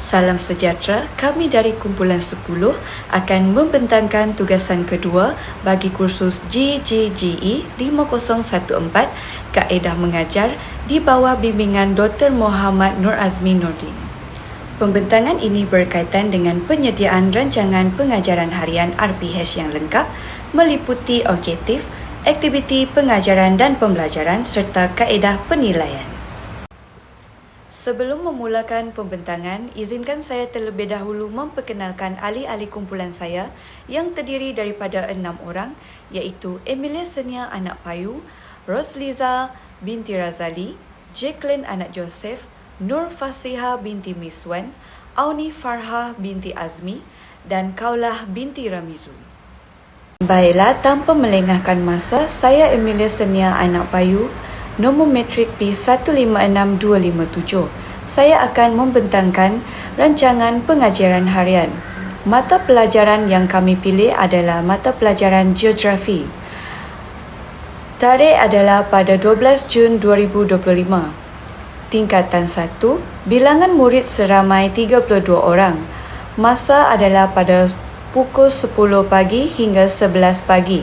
Salam sejahtera, kami dari kumpulan 10 akan membentangkan tugasan kedua bagi kursus GGGE 5014 Kaedah Mengajar di bawah bimbingan Dr. Muhammad Nur Azmi Nordin. Pembentangan ini berkaitan dengan penyediaan rancangan pengajaran harian RPH yang lengkap meliputi objektif, aktiviti pengajaran dan pembelajaran serta kaedah penilaian. Sebelum memulakan pembentangan, izinkan saya terlebih dahulu memperkenalkan ahli-ahli kumpulan saya yang terdiri daripada enam orang iaitu Emilia Senia anak Payu, Rosliza binti Razali, Jacqueline anak Joseph, Nur Fasiha binti Miswan, Auni Farha binti Azmi dan Kaulah binti Ramizu. Baiklah, tanpa melengahkan masa, saya Emilia Senia anak Payu nombor metrik P156257. Saya akan membentangkan rancangan pengajaran harian. Mata pelajaran yang kami pilih adalah mata pelajaran geografi. Tarikh adalah pada 12 Jun 2025. Tingkatan 1, bilangan murid seramai 32 orang. Masa adalah pada pukul 10 pagi hingga 11 pagi.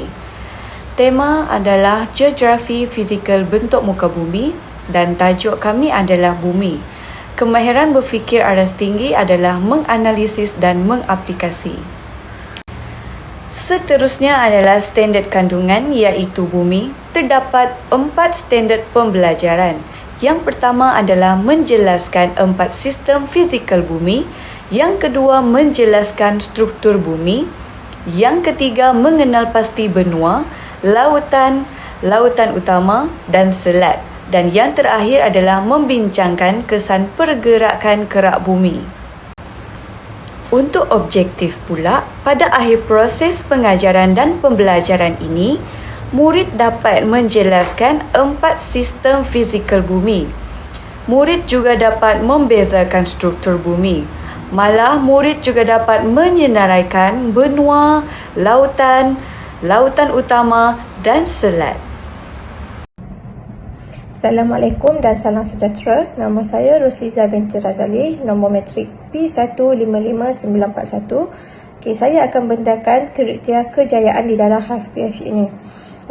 Tema adalah Geografi Fizikal Bentuk Muka Bumi dan tajuk kami adalah Bumi. Kemahiran berfikir aras tinggi adalah menganalisis dan mengaplikasi. Seterusnya adalah standard kandungan iaitu bumi. Terdapat empat standard pembelajaran. Yang pertama adalah menjelaskan empat sistem fizikal bumi. Yang kedua menjelaskan struktur bumi. Yang ketiga mengenal pasti benua lautan, lautan utama dan selat. Dan yang terakhir adalah membincangkan kesan pergerakan kerak bumi. Untuk objektif pula, pada akhir proses pengajaran dan pembelajaran ini, murid dapat menjelaskan empat sistem fizikal bumi. Murid juga dapat membezakan struktur bumi. Malah murid juga dapat menyenaraikan benua, lautan, lautan utama dan selat. Assalamualaikum dan salam sejahtera. Nama saya Rosliza binti Razali, nombor metrik P155941. Okay, saya akan bentakan kriteria kejayaan di dalam HPH ini.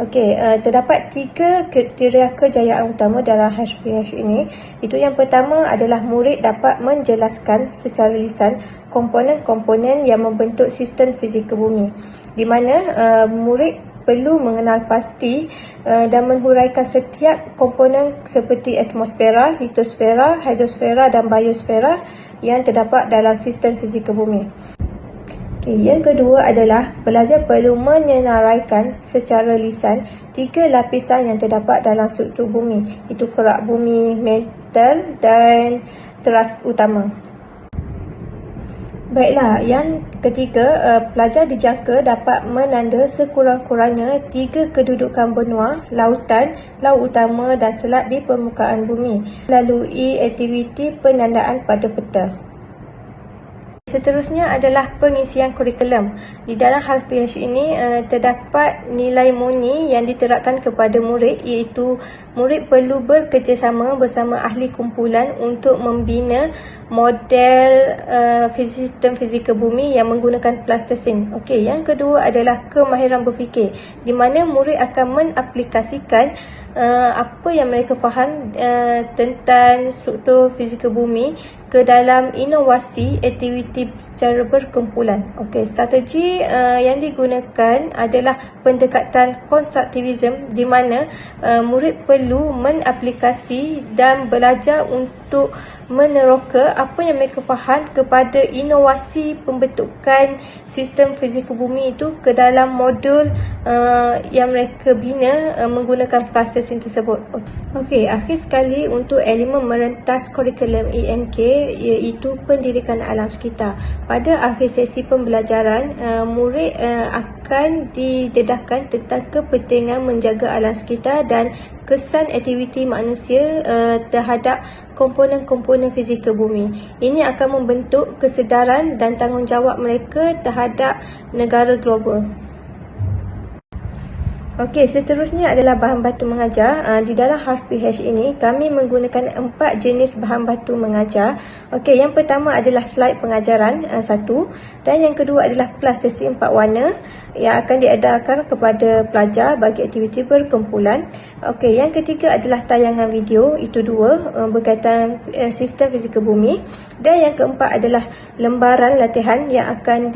Okey, uh, terdapat tiga kriteria kejayaan utama dalam HPH ini. Itu yang pertama adalah murid dapat menjelaskan secara lisan komponen-komponen yang membentuk sistem fizikal bumi. Di mana uh, murid perlu mengenal pasti uh, dan menghuraikan setiap komponen seperti atmosfera, litosfera, hidrosfera dan biosfera yang terdapat dalam sistem fizikal bumi. Okay, yang kedua adalah pelajar perlu menyenaraikan secara lisan tiga lapisan yang terdapat dalam struktur bumi. Itu kerak bumi, metal dan teras utama. Baiklah, yang ketiga, uh, pelajar dijangka dapat menanda sekurang-kurangnya tiga kedudukan benua, lautan, laut utama dan selat di permukaan bumi melalui aktiviti penandaan pada peta. Seterusnya adalah pengisian kurikulum. Di dalam HPH ini uh, terdapat nilai murni yang diterapkan kepada murid iaitu murid perlu bekerjasama bersama ahli kumpulan untuk membina model uh, sistem fizikal bumi yang menggunakan plasticine. Okey, yang kedua adalah kemahiran berfikir di mana murid akan mengaplikasikan uh, apa yang mereka faham uh, tentang struktur fizikal bumi ke dalam inovasi aktiviti secara berkumpulan. Okey, strategi uh, yang digunakan adalah pendekatan konstruktivism di mana uh, murid perlu mengaplikasi dan belajar untuk meneroka apa yang mereka faham kepada inovasi pembentukan sistem fizikal bumi itu ke dalam modul uh, yang mereka bina uh, menggunakan plasticine tersebut. Okey, akhir sekali untuk elemen merentas kurikulum EMK iaitu pendidikan alam sekitar. Pada akhir sesi pembelajaran, uh, murid uh, akan didedahkan tentang kepentingan menjaga alam sekitar dan kesan aktiviti manusia uh, terhadap komponen-komponen fizikal bumi. Ini akan membentuk kesedaran dan tanggungjawab mereka terhadap negara global. Okey, seterusnya adalah bahan batu mengajar. Uh, di dalam harf PH ini, kami menggunakan empat jenis bahan batu mengajar. Okey, yang pertama adalah slide pengajaran uh, satu dan yang kedua adalah plastisi empat warna yang akan diedarkan kepada pelajar bagi aktiviti berkumpulan. Okey, yang ketiga adalah tayangan video, itu dua uh, berkaitan uh, sistem fizikal bumi. Dan yang keempat adalah lembaran latihan yang akan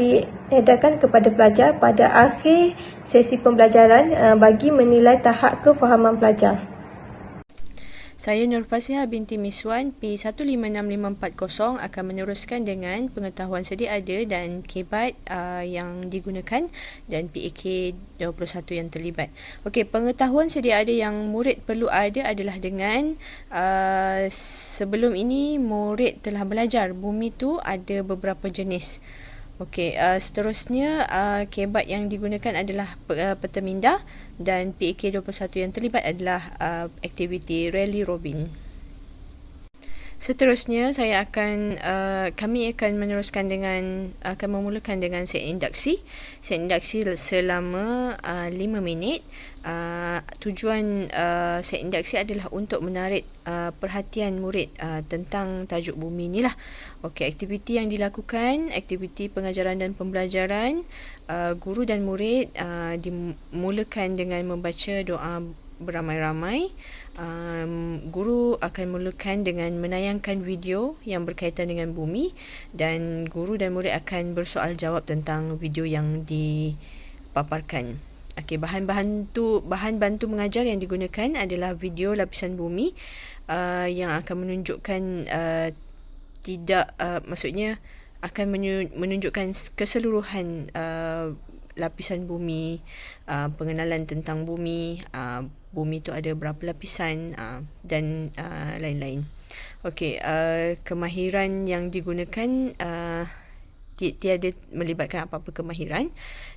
diedarkan kepada pelajar pada akhir sesi pembelajaran uh, bagi menilai tahap kefahaman pelajar. Saya Nur Fasiha binti Miswan P156540 akan meneruskan dengan pengetahuan sedia ada dan kebat uh, yang digunakan dan PAK 21 yang terlibat. Okey, pengetahuan sedia ada yang murid perlu ada adalah dengan uh, sebelum ini murid telah belajar bumi tu ada beberapa jenis. Okey, uh, seterusnya uh, kebat yang digunakan adalah uh, peta minda dan PAK 21 yang terlibat adalah uh, aktiviti rally robin. Seterusnya saya akan uh, kami akan meneruskan dengan akan memulakan dengan set induksi. Set induksi selama uh, 5 minit. Uh, tujuan uh, set induksi adalah untuk menarik uh, perhatian murid uh, tentang tajuk bumi ni lah. Okey, aktiviti yang dilakukan, aktiviti pengajaran dan pembelajaran, uh, guru dan murid uh, dimulakan dengan membaca doa beramai-ramai um, guru akan mulakan dengan menayangkan video yang berkaitan dengan bumi dan guru dan murid akan bersoal jawab tentang video yang dipaparkan. Okey, bahan-bahan tu bahan bantu mengajar yang digunakan adalah video lapisan bumi uh, yang akan menunjukkan uh, tidak uh, maksudnya akan menunjukkan keseluruhan uh, lapisan bumi, uh, pengenalan tentang bumi, uh, bumi tu ada berapa lapisan uh, dan uh, lain-lain. Okey, uh, kemahiran yang digunakan uh, tiada melibatkan apa-apa kemahiran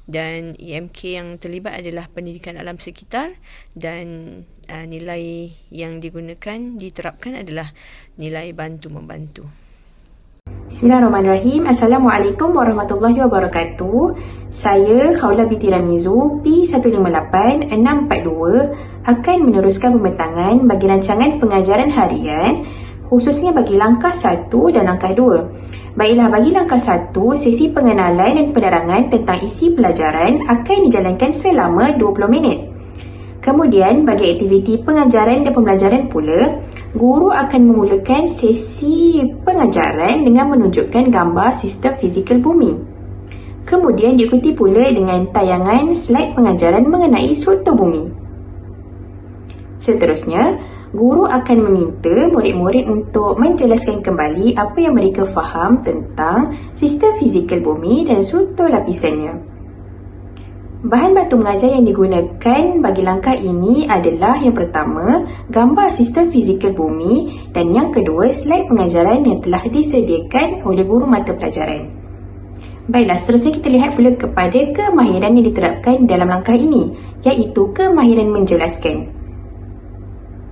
dan EMK yang terlibat adalah pendidikan alam sekitar dan uh, nilai yang digunakan diterapkan adalah nilai bantu membantu. Bismillahirrahmanirrahim. Assalamualaikum warahmatullahi wabarakatuh. Saya Khawla binti Ramizu P158-642 akan meneruskan pembentangan bagi rancangan pengajaran harian khususnya bagi langkah 1 dan langkah 2. Baiklah, bagi langkah 1, sesi pengenalan dan penerangan tentang isi pelajaran akan dijalankan selama 20 minit. Kemudian, bagi aktiviti pengajaran dan pembelajaran pula, guru akan memulakan sesi pengajaran dengan menunjukkan gambar sistem fizikal bumi. Kemudian diikuti pula dengan tayangan slide pengajaran mengenai struktur bumi. Seterusnya, guru akan meminta murid-murid untuk menjelaskan kembali apa yang mereka faham tentang sistem fizikal bumi dan struktur lapisannya. Bahan batu mengajar yang digunakan bagi langkah ini adalah yang pertama, gambar sistem fizikal bumi dan yang kedua, slide pengajaran yang telah disediakan oleh guru mata pelajaran. Baiklah, seterusnya kita lihat pula kepada kemahiran yang diterapkan dalam langkah ini, iaitu kemahiran menjelaskan.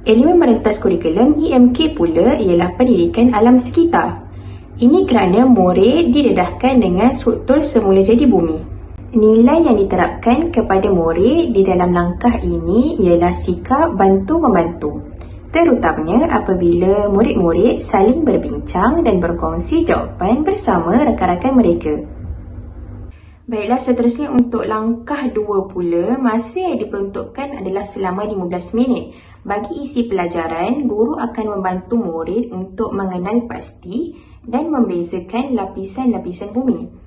Elemen merentas kurikulum EMK pula ialah pendidikan alam sekitar. Ini kerana murid didedahkan dengan struktur semula jadi bumi. Nilai yang diterapkan kepada murid di dalam langkah ini ialah sikap bantu-membantu. Terutamanya apabila murid-murid saling berbincang dan berkongsi jawapan bersama rakan-rakan mereka. Baiklah, seterusnya untuk langkah dua pula, masa yang diperuntukkan adalah selama 15 minit. Bagi isi pelajaran, guru akan membantu murid untuk mengenal pasti dan membezakan lapisan-lapisan bumi.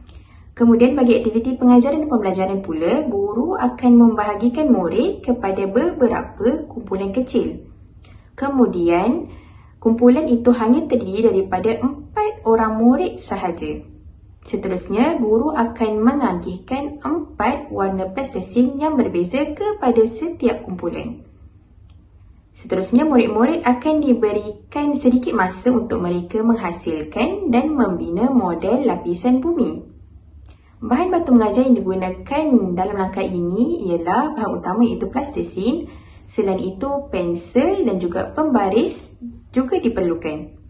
Kemudian bagi aktiviti pengajaran dan pembelajaran pula, guru akan membahagikan murid kepada beberapa kumpulan kecil. Kemudian, kumpulan itu hanya terdiri daripada empat orang murid sahaja. Seterusnya, guru akan mengagihkan empat warna plastisin yang berbeza kepada setiap kumpulan. Seterusnya, murid-murid akan diberikan sedikit masa untuk mereka menghasilkan dan membina model lapisan bumi. Bahan batu mengajar yang digunakan dalam langkah ini ialah bahan utama iaitu plastisin. Selain itu, pensel dan juga pembaris juga diperlukan.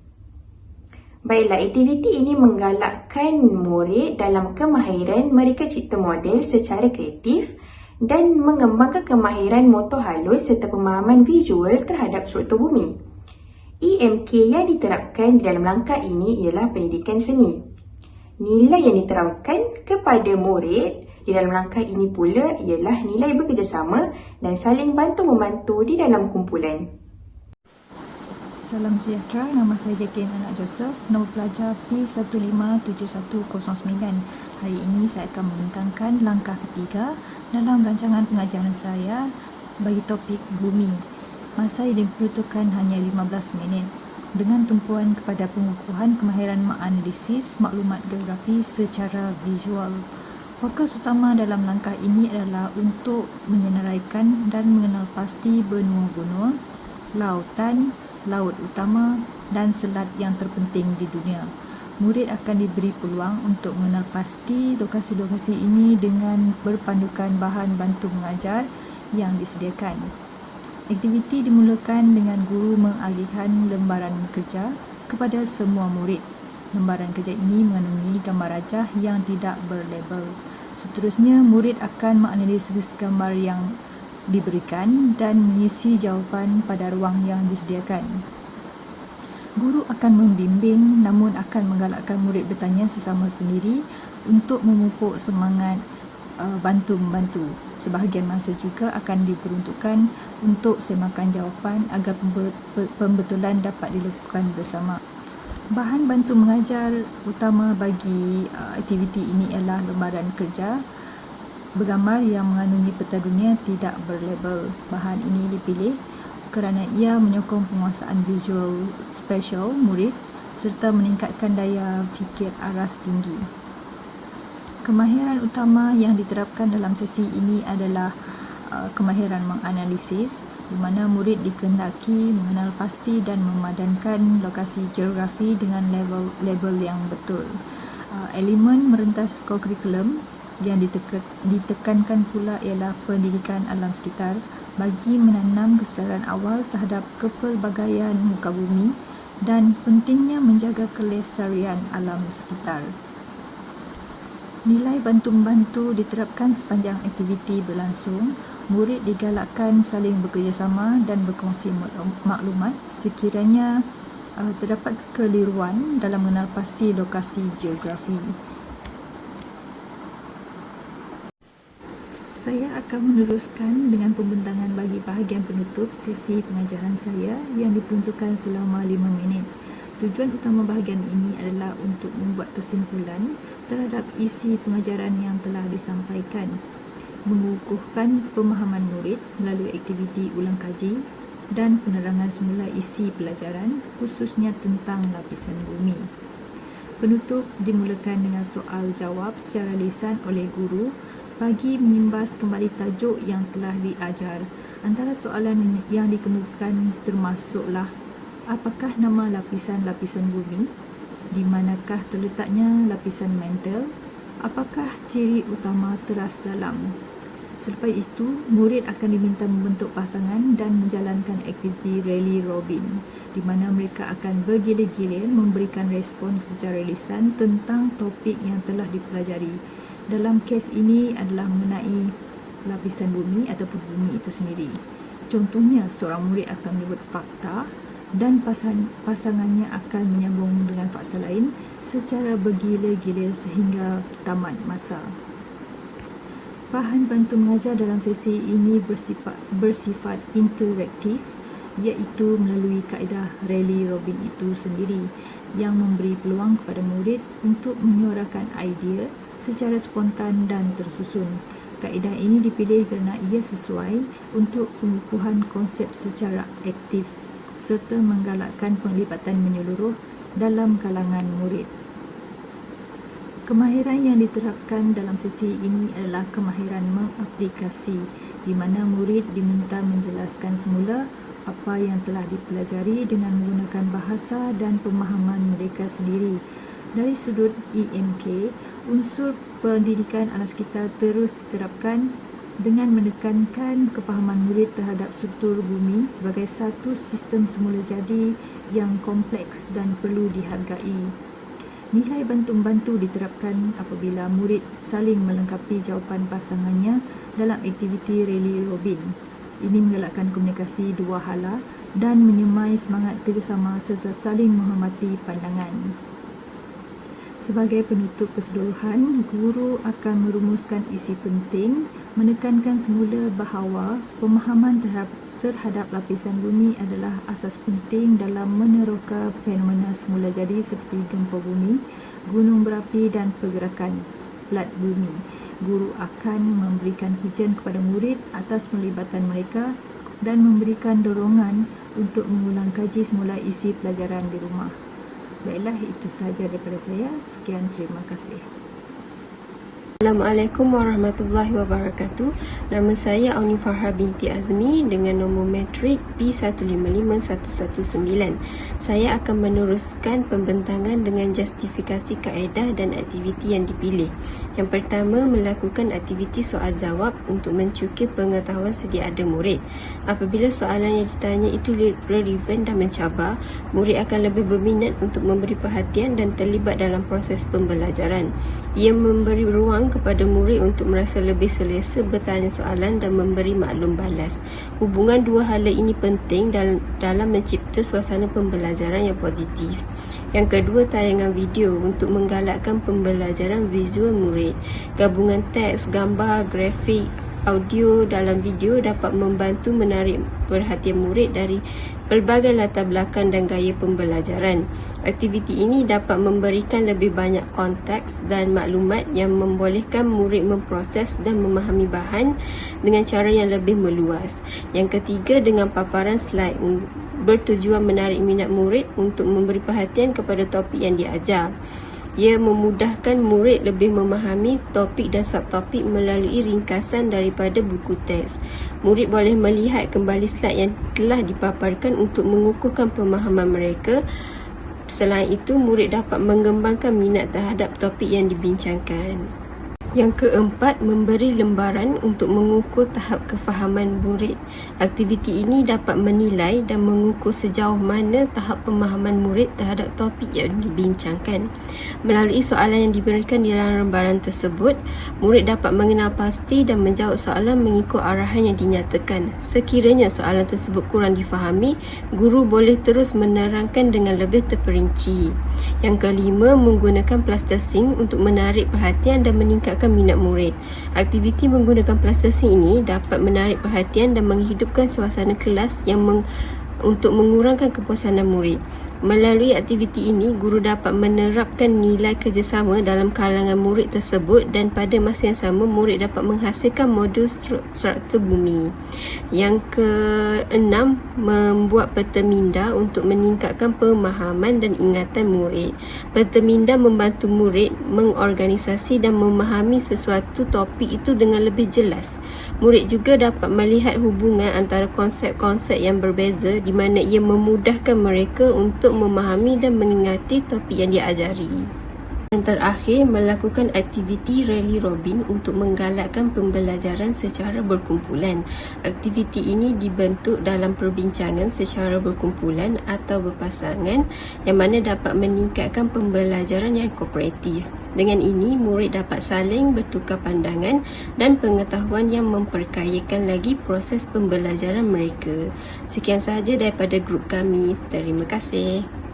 Baiklah, aktiviti ini menggalakkan murid dalam kemahiran mereka cipta model secara kreatif dan mengembangkan kemahiran motor halus serta pemahaman visual terhadap struktur bumi. EMK yang diterapkan di dalam langkah ini ialah pendidikan seni. Nilai yang diterapkan kepada murid di dalam langkah ini pula ialah nilai bekerjasama dan saling bantu-membantu di dalam kumpulan. Salam sejahtera, nama saya Jacqueline Anak Joseph, nombor pelajar P157109. Hari ini saya akan membentangkan langkah ketiga dalam rancangan pengajaran saya bagi topik bumi. Masa yang diperlukan hanya 15 minit dengan tumpuan kepada pengukuhan kemahiran menganalisis maklumat geografi secara visual. Fokus utama dalam langkah ini adalah untuk menyenaraikan dan mengenal pasti benua-benua, lautan, laut utama dan selat yang terpenting di dunia. Murid akan diberi peluang untuk mengenal pasti lokasi-lokasi ini dengan berpandukan bahan bantu mengajar yang disediakan. Aktiviti dimulakan dengan guru mengalihkan lembaran kerja kepada semua murid. Lembaran kerja ini mengandungi gambar rajah yang tidak berlabel. Seterusnya, murid akan menganalisis gambar yang diberikan dan mengisi jawapan pada ruang yang disediakan. Guru akan membimbing namun akan menggalakkan murid bertanya sesama sendiri untuk memupuk semangat uh, bantu-membantu. Sebahagian masa juga akan diperuntukkan untuk semakan jawapan agar pembetulan dapat dilakukan bersama. Bahan bantu mengajar utama bagi uh, aktiviti ini ialah lembaran kerja bergambar yang mengandungi peta dunia tidak berlabel. Bahan ini dipilih kerana ia menyokong penguasaan visual special murid serta meningkatkan daya fikir aras tinggi. Kemahiran utama yang diterapkan dalam sesi ini adalah uh, kemahiran menganalisis di mana murid dikendaki mengenal pasti dan memadankan lokasi geografi dengan label label yang betul. Uh, elemen merentas kurikulum yang ditekankan pula ialah pendidikan alam sekitar bagi menanam kesedaran awal terhadap kepelbagaian muka bumi dan pentingnya menjaga kelestarian alam sekitar. Nilai bantu-membantu diterapkan sepanjang aktiviti berlangsung. Murid digalakkan saling bekerjasama dan berkongsi maklumat sekiranya uh, terdapat kekeliruan dalam mengenal pasti lokasi geografi. Saya akan meneruskan dengan pembentangan bagi bahagian penutup sesi pengajaran saya yang diperuntukkan selama 5 minit. Tujuan utama bahagian ini adalah untuk membuat kesimpulan terhadap isi pengajaran yang telah disampaikan, mengukuhkan pemahaman murid melalui aktiviti ulang kaji dan penerangan semula isi pelajaran khususnya tentang lapisan bumi. Penutup dimulakan dengan soal jawab secara lisan oleh guru bagi menyimbas kembali tajuk yang telah diajar. Antara soalan yang dikemukakan termasuklah apakah nama lapisan-lapisan bumi? Di manakah terletaknya lapisan mantel? Apakah ciri utama teras dalam? Selepas itu, murid akan diminta membentuk pasangan dan menjalankan aktiviti rally robin di mana mereka akan bergilir-gilir memberikan respon secara lisan tentang topik yang telah dipelajari dalam kes ini adalah mengenai lapisan bumi ataupun bumi itu sendiri. Contohnya, seorang murid akan menyebut fakta dan pasang, pasangannya akan menyambung dengan fakta lain secara bergilir-gilir sehingga tamat masa. Bahan bantu mengajar dalam sesi ini bersifat, bersifat interaktif iaitu melalui kaedah Rayleigh Robin itu sendiri yang memberi peluang kepada murid untuk menyuarakan idea secara spontan dan tersusun. Kaedah ini dipilih kerana ia sesuai untuk pengukuhan konsep secara aktif serta menggalakkan penglibatan menyeluruh dalam kalangan murid. Kemahiran yang diterapkan dalam sesi ini adalah kemahiran mengaplikasi di mana murid diminta menjelaskan semula apa yang telah dipelajari dengan menggunakan bahasa dan pemahaman mereka sendiri. Dari sudut EMK, unsur pendidikan alam sekitar terus diterapkan dengan menekankan kefahaman murid terhadap struktur bumi sebagai satu sistem semula jadi yang kompleks dan perlu dihargai. Nilai bantu-membantu diterapkan apabila murid saling melengkapi jawapan pasangannya dalam aktiviti Rally Robin. Ini menggalakkan komunikasi dua hala dan menyemai semangat kerjasama serta saling menghormati pandangan. Sebagai penutup keseluruhan, guru akan merumuskan isi penting, menekankan semula bahawa pemahaman terhadap, terhadap lapisan bumi adalah asas penting dalam meneroka fenomena semula jadi seperti gempa bumi, gunung berapi dan pergerakan plat bumi. Guru akan memberikan pujian kepada murid atas pelibatan mereka dan memberikan dorongan untuk mengulang kaji semula isi pelajaran di rumah. Baiklah, itu sahaja daripada saya. Sekian, terima kasih. Assalamualaikum warahmatullahi wabarakatuh. Nama saya Auni Farha binti Azmi dengan nombor metrik P155119. Saya akan meneruskan pembentangan dengan justifikasi kaedah dan aktiviti yang dipilih. Yang pertama, melakukan aktiviti soal jawab untuk mencukir pengetahuan sedia ada murid. Apabila soalan yang ditanya itu relevan dan mencabar, murid akan lebih berminat untuk memberi perhatian dan terlibat dalam proses pembelajaran. Ia memberi ruang kepada murid untuk merasa lebih selesa bertanya soalan dan memberi maklum balas. Hubungan dua hala ini penting dalam, dalam mencipta suasana pembelajaran yang positif. Yang kedua, tayangan video untuk menggalakkan pembelajaran visual murid. Gabungan teks, gambar, grafik, audio dalam video dapat membantu menarik perhatian murid dari pelbagai latar belakang dan gaya pembelajaran. Aktiviti ini dapat memberikan lebih banyak konteks dan maklumat yang membolehkan murid memproses dan memahami bahan dengan cara yang lebih meluas. Yang ketiga, dengan paparan slide bertujuan menarik minat murid untuk memberi perhatian kepada topik yang diajar. Ia memudahkan murid lebih memahami topik dan subtopik melalui ringkasan daripada buku teks. Murid boleh melihat kembali slide yang telah dipaparkan untuk mengukuhkan pemahaman mereka. Selain itu, murid dapat mengembangkan minat terhadap topik yang dibincangkan. Yang keempat, memberi lembaran untuk mengukur tahap kefahaman murid. Aktiviti ini dapat menilai dan mengukur sejauh mana tahap pemahaman murid terhadap topik yang dibincangkan. Melalui soalan yang diberikan di dalam lembaran tersebut, murid dapat mengenal pasti dan menjawab soalan mengikut arahan yang dinyatakan. Sekiranya soalan tersebut kurang difahami, guru boleh terus menerangkan dengan lebih terperinci. Yang kelima, menggunakan plastising untuk menarik perhatian dan meningkatkan meningkatkan minat murid. Aktiviti menggunakan plastising ini dapat menarik perhatian dan menghidupkan suasana kelas yang meng untuk mengurangkan kepuasan murid. Melalui aktiviti ini, guru dapat menerapkan nilai kerjasama dalam kalangan murid tersebut dan pada masa yang sama, murid dapat menghasilkan modul struktur bumi. Yang keenam, membuat peta minda untuk meningkatkan pemahaman dan ingatan murid. Peta minda membantu murid mengorganisasi dan memahami sesuatu topik itu dengan lebih jelas. Murid juga dapat melihat hubungan antara konsep-konsep yang berbeza di mana ia memudahkan mereka memahami dan mengingati topik yang diajari. Yang terakhir, melakukan aktiviti Rally Robin untuk menggalakkan pembelajaran secara berkumpulan. Aktiviti ini dibentuk dalam perbincangan secara berkumpulan atau berpasangan yang mana dapat meningkatkan pembelajaran yang kooperatif. Dengan ini, murid dapat saling bertukar pandangan dan pengetahuan yang memperkayakan lagi proses pembelajaran mereka. Sekian sahaja daripada grup kami. Terima kasih.